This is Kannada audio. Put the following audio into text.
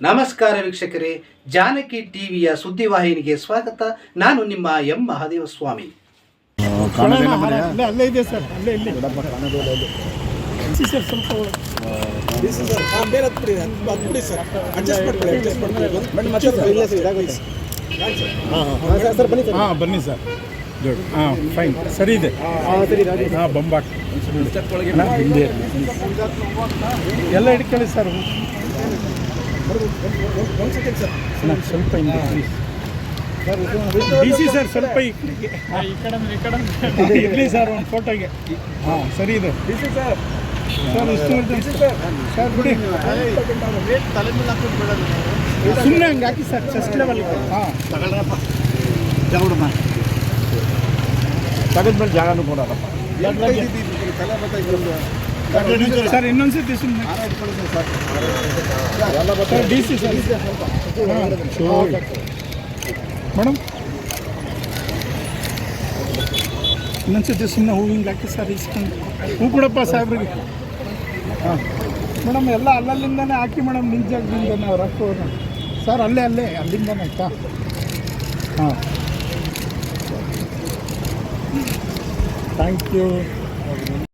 ನಮಸ್ಕಾರ ವೀಕ್ಷಕರೇ ಜಾನಕಿ ಟಿವಿಯ ಸುದ್ದಿವಾಹಿನಿಗೆ ಸ್ವಾಗತ. ನಾನು ನಿಮ್ಮ ಎಂ. ಮಹಾದೇವ ಸ್ವಾಮಿ ಕಾಣೋದೇನ ಮನೆಯ ಅಲ್ಲೇ ಅಲ್ಲೇ ಇದೆ ಸರ್ ಅಲ್ಲೇ ಇಲ್ಲಿ. ಸಿ ಸರ್ ಸ್ವಲ್ಪ ಬೇರೆ ಹತ್ತು ಬಿಡಿ ಹತ್ತು ಹತ್ತು ಬಿಡಿ ಸರ್. ಅಡ್ಜಸ್ಟ್ ಮಾಡ್ಕೊಳ್ಳಿ ಅಡ್ಜಸ್ಟ್ ಮಾಡ್ಕೊಳ್ಳಿ. ಹಾಂ ಬನ್ನಿ ಸರ್. ಹಾಂ ಫೈನ್ ಸರಿ. ಇದೆ. ಹಾಂ ಬೊಂಬಾಟ್. ಅಣ್ಣ, ಹಿಂದೆ ಇರ್ಲಿ. ಎಲ್ಲ ಹಿಡ್ಕೊಳ್ಳಿ ಸರ್. ಅಣ್ಣ, ಸ್ವಲ್ಪ ಹಿಂದೆ ಪ್ಲೀಸ್ ಈ ಸಿ ಸರ್ ಸ್ವಲ್ಪ ಈ ಕಡೆ ಇರಲಿ ಸರ್ ಒಂದು ಫೋಟೋಗೆ. ಹಾಂ. ಸರಿ ಇದೆ. ಸರ್. ಇಷ್ಟು ಸರ್. ಬಿಡಿ. ಸುಮ್ಮನೆ ಹಂಗೆ ಹಾಕಿ ಸರ್ ಚೆಸ್ಟ್ ಲೆವೆಲ್ ಹಾಂ. ತೆಗೆದ್ಮೇಲೆ ಜಾಗನೂ ಕೊಡೋದಪ್ಪ. ಸರ್ ಇನ್ನೊಂದ್ಸತಿ ಸುಮ್ಮನೆ ಡಿ ಸಿ, ಸರ್. ಮೇಡಮ್ ಇನ್ನೊಂದ್ಸತಿ ಸುಮ್ಮನೆ ಹೂ ಹಿಂಗೆ ಹಾಕಿ, ಸರ್, ಇಸ್ಕೊಂಡು. ಹೂ ಕೊಡಪ್ಪ ಸಾಹೇಬ್ರಿಗೆ. ಹಾಂ. ಮೇಡಮ್, ಎಲ್ಲ ಅಲ್ಲಲ್ಲಿಂದನೇ ಹಾಕಿ, ಮೇಡಮ್, ನಿಜ ನಾವು ಹಾಕೋರು ಸರ್, ಅಲ್ಲೇ ಅಲ್ಲೇ, ಅಲ್ಲಿಂದನೇ ಆಯ್ತಾ? ಹಾಂ. Thank you